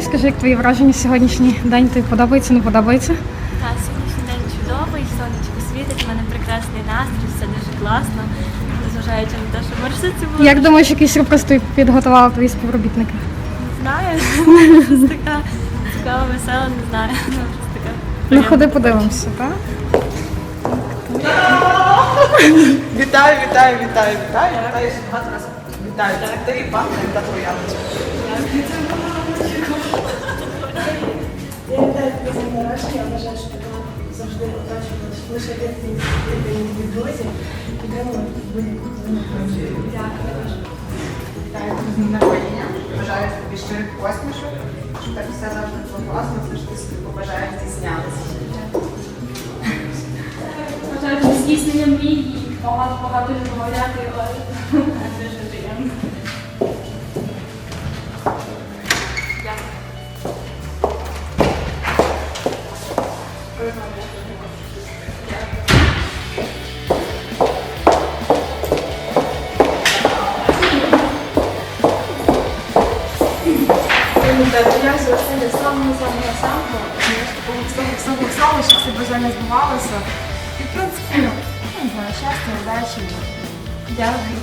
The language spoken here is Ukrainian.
скажи, як твої враження сьогоднішній день тобі подобається, не подобається? Так, сьогоднішній день чудовий, сонечко світить, в мене прекрасний настрій, все дуже класно, незважаючи на те, що маршрутці були. Як думаєш, який сюрприз тобі підготували твої співробітники? Не знаю, щось така цікава, весела, не знаю. Ну, щось така. Ну, ходи подивимося, так? Вітаю, вітаю, вітаю, вітаю. Вітаю ще багато раз. Вітаю. Це ти і пан та твоя. Я я бажаю, щоб тебе завжди оточувалися лише тим від друзів, підтримувати будь-яку хвилину. Дякую. Вітаю. Бажаю тобі щирих посмішок, щоб так все завжди було класно, завжди собі побажаю здійснялися. Бажаю здійснення мрій і багато-багато розмовляти. Я звертаю самого самого самого, самого самого самого, щоб це бажання збувалося. І в принципі, ну, не знаю, щастя, удачі. Дякую.